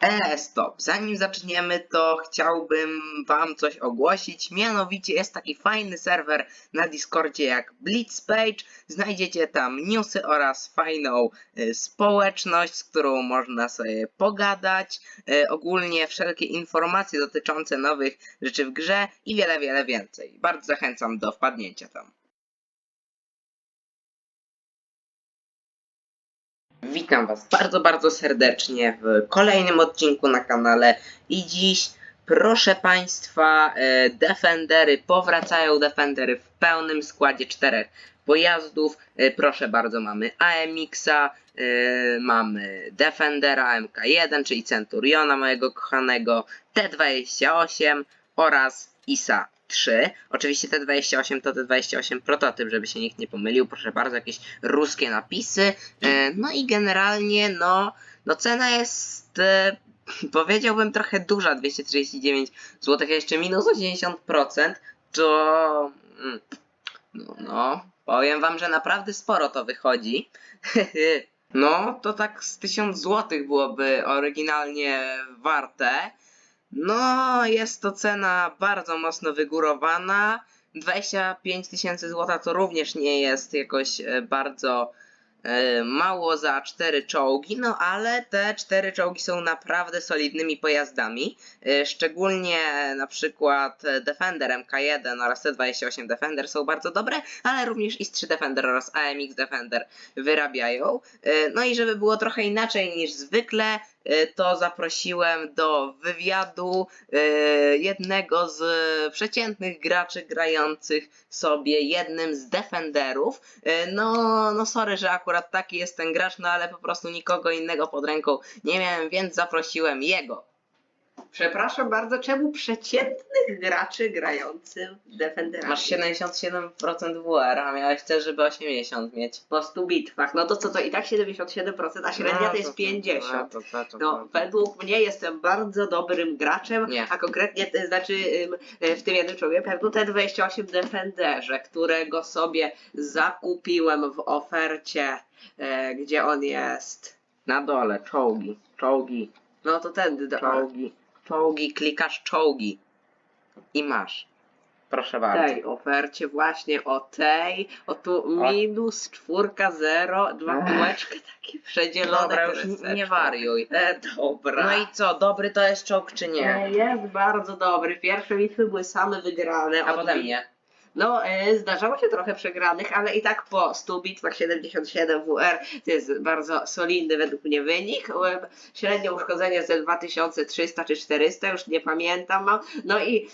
E, stop. Zanim zaczniemy, to chciałbym wam coś ogłosić. Mianowicie jest taki fajny serwer na Discordzie jak Blitzpage. Znajdziecie tam newsy oraz fajną y, społeczność, z którą można sobie pogadać. Y, ogólnie wszelkie informacje dotyczące nowych rzeczy w grze i wiele, wiele więcej. Bardzo zachęcam do wpadnięcia tam. Witam Was bardzo, bardzo serdecznie w kolejnym odcinku na kanale i dziś, proszę Państwa, e, Defendery powracają, Defendery w pełnym składzie czterech pojazdów. E, Proszę bardzo, mamy AMX-a, e, mamy Defendera MK1, czyli Centuriona mojego kochanego, T28 oraz ISA 3. Oczywiście T28 to T28 prototyp, żeby się nikt nie pomylił. Proszę bardzo, jakieś ruskie napisy. E, No i generalnie, no, no cena jest, e, powiedziałbym, trochę duża, 239 zł, jeszcze minus o 90%, to, mm, no, no, powiem wam, że naprawdę sporo to wychodzi. No, to tak z 1000 zł byłoby oryginalnie warte. No, jest to cena bardzo mocno wygórowana. 25 tysięcy złota to również nie jest jakoś e, bardzo e, mało za cztery czołgi, no ale te cztery czołgi są naprawdę solidnymi pojazdami. E, Szczególnie na przykład Defender MK1 oraz T28 Defender są bardzo dobre, ale również IS-3 Defender oraz AMX Defender wyrabiają. No i żeby było trochę inaczej niż zwykle, to zaprosiłem do wywiadu e, jednego z przeciętnych graczy grających sobie jednym z Defenderów. E, No, no sorry, że akurat taki jest ten gracz, no ale po prostu nikogo innego pod ręką nie miałem, więc zaprosiłem jego. Przepraszam bardzo, czemu przeciętnych graczy grających Defenderami? Masz 77% WR, a miałeś też, żeby 80 mieć. po 100 bitwach. No to co, to i tak 77%, a średnia No, to jest 50. No, to, to, to, No, według mnie jestem bardzo dobrym graczem, Nie. a konkretnie to znaczy ym, e, w tym jednym człowiek pewno T28 Defenderze, którego sobie zakupiłem w ofercie, e, gdzie on jest. Na dole, czołgi, czołgi, No to ten do, czołgi, czołgi, klikasz czołgi i masz. Proszę bardzo. tej ofercie właśnie o tej, o tu minus czwórka zero, dwa kółeczka takie przedzielone. Dobra, już nie wariuj. E, dobra. No i co, dobry to jest czołg czy nie? E, Jest bardzo dobry. Pierwsze bitwy były same wygrane. A Od potem nie. No, e, zdarzało się trochę przegranych, ale i tak po 100 bitwach 77 WR to jest bardzo solidny według mnie wynik. E, Średnie uszkodzenie ze 2300 czy 400, już nie pamiętam. mam. No i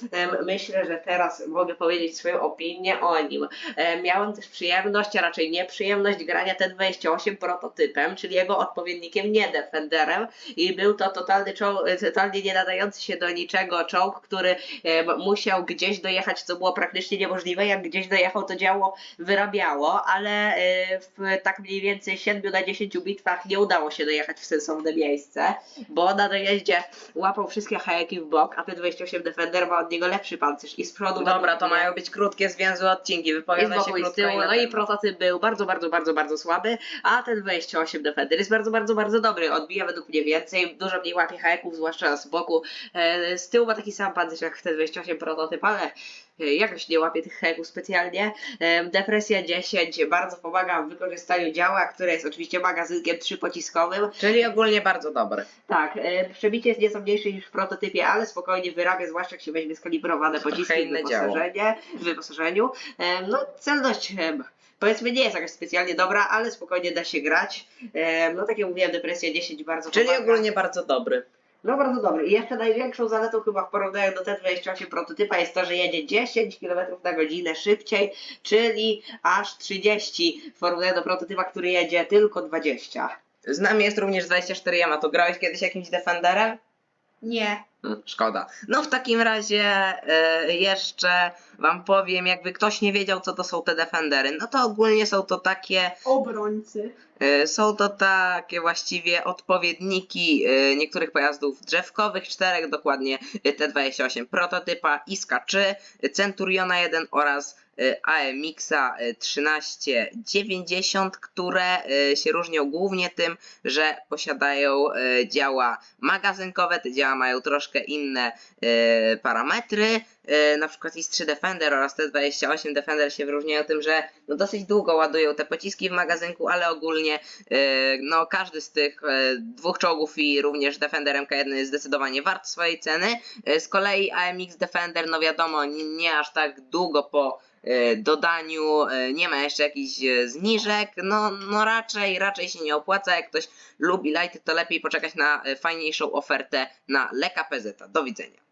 myślę, że teraz mogę powiedzieć swoją opinię o nim. E, Miałem też przyjemność, a raczej nieprzyjemność grania T28 prototypem, czyli jego odpowiednikiem, nie Defenderem. I był to totalny czołg, totalnie nie nadający się do niczego czołg, który musiał gdzieś dojechać, co było praktycznie niemożliwe. Jak gdzieś dojechał, to działo wyrabiało, ale e, w tak mniej więcej 7 na 10 bitwach nie udało się dojechać w sensowne miejsce, bo na dojeździe łapał wszystkie hajeki w bok, a T28 Defender ma od niego lepszy pancerz i z przodu. Dobra, to mają być krótkie, zwięzłe odcinki. Wypowiadaj się krótko tyłu, no i prototyp był bardzo, bardzo, bardzo, bardzo, słaby, a ten 28 Defender jest bardzo, bardzo, bardzo dobry. Odbija według mnie więcej, dużo mniej łapie hajeków, zwłaszcza z boku. E, z tyłu ma taki sam pancerz jak ten 28 prototyp, ale jakoś nie łapie tych hajeków specjalnie. E, depresja 10 bardzo pomaga w wykorzystaniu działa, które jest oczywiście magazynkiem trzypociskowym. Czyli ogólnie bardzo dobry. Tak, e, przebicie jest nieco mniejsze niż w prototypie, ale spokojnie wyrabia, zwłaszcza jak się weźmie skalibrowane pociski w wyposażenie, w wyposażeniu. E, No, celność e, powiedzmy nie jest jakaś specjalnie dobra, ale spokojnie da się grać. E, No tak jak mówiłem, depresja 10 bardzo Czyli pomaga. ogólnie bardzo dobry. No bardzo dobry. I jeszcze największą zaletą chyba w porównaniu do T28 prototypa jest to, że jedzie 10 km na godzinę szybciej, czyli aż 30 w porównaniu do prototypa, który jedzie tylko 20. Z nami jest również 24 Yamato. Grałeś kiedyś jakimś Defenderem? Nie. Mm, Szkoda. No w takim razie e, jeszcze wam powiem, jakby ktoś nie wiedział, co to są te Defendery. No to ogólnie są to takie Obrońcy. E, Są to takie właściwie odpowiedniki e, niektórych pojazdów drzewkowych, czterech dokładnie e, T28 prototypa, Iska 3, Centuriona 1 oraz AMX-a e, 1390, które e, się różnią głównie tym, że posiadają działa magazynkowe, te działa mają troszkę inne parametry, na przykład IS-3 Defender oraz T28 Defender się wyróżniają tym, że no dosyć długo ładują te pociski w magazynku, ale ogólnie e, no każdy z tych e, dwóch czołgów i również Defender MK1 jest zdecydowanie wart swojej ceny. Z kolei AMX Defender, no wiadomo, nie, aż tak długo po dodaniu, nie ma jeszcze jakichś zniżek, no, no raczej, raczej się nie opłaca, jak ktoś lubi lighty, to lepiej poczekać na fajniejszą ofertę na Leka PZ. Do widzenia.